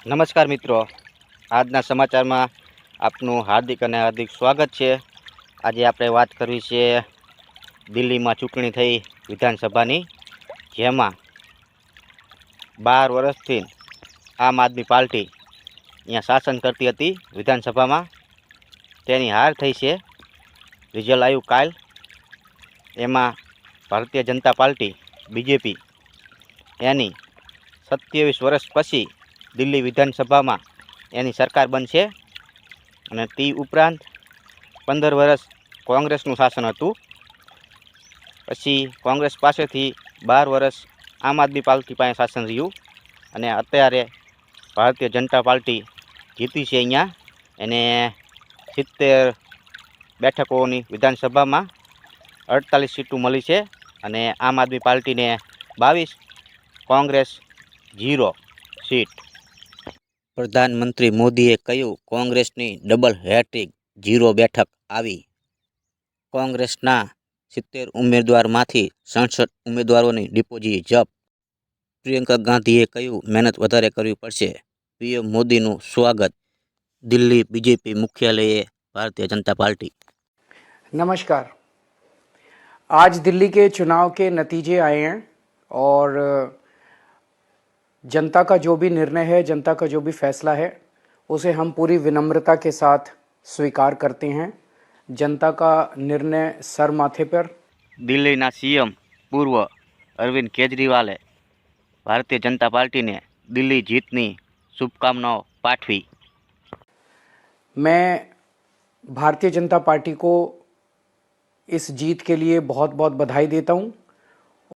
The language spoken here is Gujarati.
નમસ્કાર મિત્રો. આજના સમાચારમાં આપનું હાર્દિક અને હાર્દિક સ્વાગત છે. આજે આપણે વાત કરવી છે દિલ્હીમાં ચૂંટણી થઈ વિધાનસભાની, જેમાં બાર વર્ષથી આમ આદમી પાર્ટી અહીંયા શાસન કરતી હતી વિધાનસભામાં. તેની હાર થઈ છે. રિઝલ્ટ આવ્યું કાલ. એમાં ભારતીય જનતા પાર્ટી, બીજેપી, એની સત્યાવીસ વર્ષ પછી દિલ્હી વિધાનસભામાં એની સરકાર બનશે. અને તે ઉપરાંત પંદર વર્ષ કોંગ્રેસનું શાસન હતું. પછી કોંગ્રેસ પાસેથી બાર વર્ષ આમ આદમી પાર્ટી પાસે શાસન રહ્યું. અને અત્યારે ભારતીય જનતા પાર્ટી જીતી છે અહીંયા. એને સિત્તેર બેઠકોની વિધાનસભામાં અડતાલીસ સીટો મળી છે. અને આમ આદમી પાર્ટીને બાવીસ, કોંગ્રેસ ઝીરો સીટ. પ્રધાનમંત્રી મોદીએ કહ્યું કોંગ્રેસની ડબલ હેટ્રિક ઝીરો બેઠક આવી કોંગ્રેસના સિત્તેર ઉમેદવારમાંથી સડસઠ ઉમેદવારોની ડિપોઝિટ જપ્ત પ્રિયંકા ગાંધીએ કહ્યું મહેનત વધારે કરવી પડશે પીએમ મોદીનું સ્વાગત દિલ્હી બીજેપી મુખ્યાલયે ભારતીય જનતા પાર્ટી नमस्कार आज दिल्ली के चुनाव के नतीजे आए हैं और अ, जनता का जो भी निर्णय है जनता का जो भी फैसला है उसे हम पूरी विनम्रता के साथ स्वीकार करते हैं जनता का निर्णय सर माथे पर દિલ્હીના સીએમ પૂર્વ અરવિંદ કેજરીવાલે ભારતીય જનતા પાર્ટીને દિલ્હી જીતની શુભકામનાઓ પાઠવી मैं भारतीय जनता पार्टी को इस जीत के लिए बहुत बहुत बधाई देता हूँ